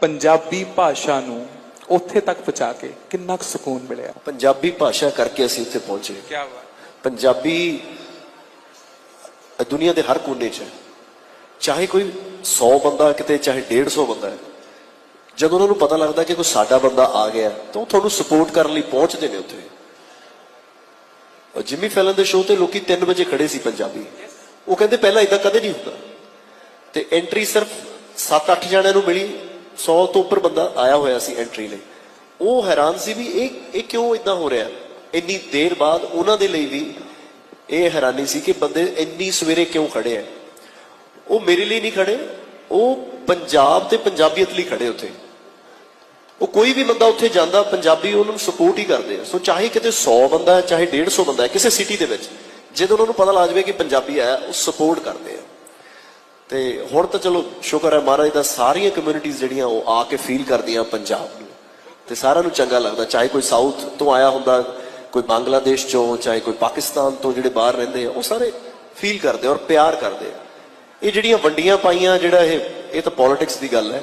ਪੰਜਾਬੀ ਭਾਸ਼ਾ ਨੂੰ ਉੱਥੇ ਤੱਕ ਪਹੁੰਚਾ ਕੇ ਕਿੰਨਾ ਕੁ ਸਕੂਨ ਮਿਲਿਆ? ਪੰਜਾਬੀ ਭਾਸ਼ਾ ਕਰਕੇ ਅਸੀਂ ਉੱਥੇ ਪਹੁੰਚੇ। ਕੀ ਬਾਤ ਪੰਜਾਬੀ ਦੁਨੀਆ ਦੇ ਹਰ ਕੋਨੇ 'ਚ ਹੈ। ਚਾਹੇ ਕੋਈ 100 ਬੰਦਾ ਕਿਤੇ ਚਾਹੇ 150 ਬੰਦਾ ਹੈ ਜਦੋਂ ਉਹਨਾਂ ਨੂੰ ਪਤਾ ਲੱਗਦਾ ਕਿ ਕੋਈ ਸਾਡਾ ਬੰਦਾ ਆ ਗਿਆ ਤਾਂ ਉਹ ਤੁਹਾਨੂੰ ਸਪੋਰਟ ਕਰਨ ਲਈ ਪਹੁੰਚਦੇ ਨੇ ਉੱਥੇ। ਜਿਮੀ ਫੈਲਨ ਦੇ ਸ਼ੋਅ ਤੇ ਲੋਕੀ 3 ਵਜੇ ਖੜੇ ਸੀ ਪੰਜਾਬੀ। ਉਹ ਕਹਿੰਦੇ ਪਹਿਲਾਂ ਇਦਾਂ ਕਦੇ ਨਹੀਂ ਹੁੰਦਾ। ਤੇ ਐਂਟਰੀ ਸਿਰਫ 7-8 ਜਣਿਆਂ ਨੂੰ ਮਿਲੀ 100 ਤੋਂ ਉੱਪਰ ਬੰਦਾ ਆਇਆ ਹੋਇਆ ਸੀ ਐਂਟਰੀ ਲਈ। ਉਹ ਹੈਰਾਨ ਸੀ ਵੀ ਇਹ ਇਹ ਕਿਉਂ ਇਦਾਂ ਹੋ ਰਿਹਾ? ਇੰਨੀ ਦੇਰ ਬਾਅਦ ਉਹਨਾਂ ਦੇ ਲਈ ਵੀ ਇਹ ਹੈਰਾਨੀ ਸੀ ਕਿ ਬੰਦੇ ਇੰਨੀ ਸਵੇਰੇ ਕਿਉਂ ਖੜੇ ਆ? ਉਹ ਮੇਰੇ ਲਈ ਨਹੀਂ ਖੜੇ, ਉਹ ਪੰਜਾਬ ਤੇ ਪੰਜਾਬੀਅਤ ਲਈ ਖੜੇ ਉੱਥੇ। ਉਹ ਕੋਈ ਵੀ ਬੰਦਾ ਉੱਥੇ ਜਾਂਦਾ, ਪੰਜਾਬੀ ਉਹਨਾਂ ਨੂੰ ਸਪੋਰਟ ਹੀ ਕਰਦੇ ਆ। ਸੋ ਚਾਹੇ ਕਿਤੇ 100 ਬੰਦਾ ਹੈ, ਚਾਹੇ 150 ਬੰਦਾ ਹੈ, ਕਿਸੇ ਸਿਟੀ ਦੇ ਵਿੱਚ, ਜਦੋਂ ਉਹਨਾਂ ਨੂੰ ਪਤਾ ਲੱਗ ਜਾਵੇ ਕਿ ਪੰਜਾਬੀ ਆਇਆ ਉਹ ਸਪੋਰਟ ਕਰਦੇ ਆ। ਤੇ ਹੁਣ ਤਾਂ ਚਲੋ ਸ਼ੁਕਰ ਹੈ ਮਹਾਰਾਜ ਦਾ ਸਾਰੀਆਂ ਕਮਿਊਨਿਟੀਆਂ ਜਿਹੜੀਆਂ ਉਹ ਆ ਕੇ ਫੀਲ ਕਰਦੀਆਂ ਪੰਜਾਬ ਨੂੰ। ਤੇ ਸਾਰਿਆਂ ਨੂੰ ਚੰਗਾ ਲੱਗਦਾ, ਚਾਹੇ ਕੋਈ ਸਾਊਥ ਤੋਂ ਆਇਆ ਹੁੰਦਾ, ਕੋਈ ਬੰਗਲਾਦੇਸ਼ ਚੋਂ, ਚਾਹੇ ਕੋਈ ਪਾਕਿਸਤਾਨ ਤੋਂ ਜਿਹੜੇ ਬਾਹਰ ਰਹਿੰਦੇ ਆ, ਉਹ ਸਾਰੇ ਫੀਲ ਕਰਦੇ ਔਰ ਪਿਆਰ ਕਰਦੇ ਆ। ਇਹ ਜਿਹੜੀਆਂ ਵੰਡੀਆਂ ਪਾਈਆਂ ਜਿਹੜਾ ਇਹ ਇਹ ਤਾਂ ਪੋਲਿਟਿਕਸ ਦੀ ਗੱਲ ਹੈ।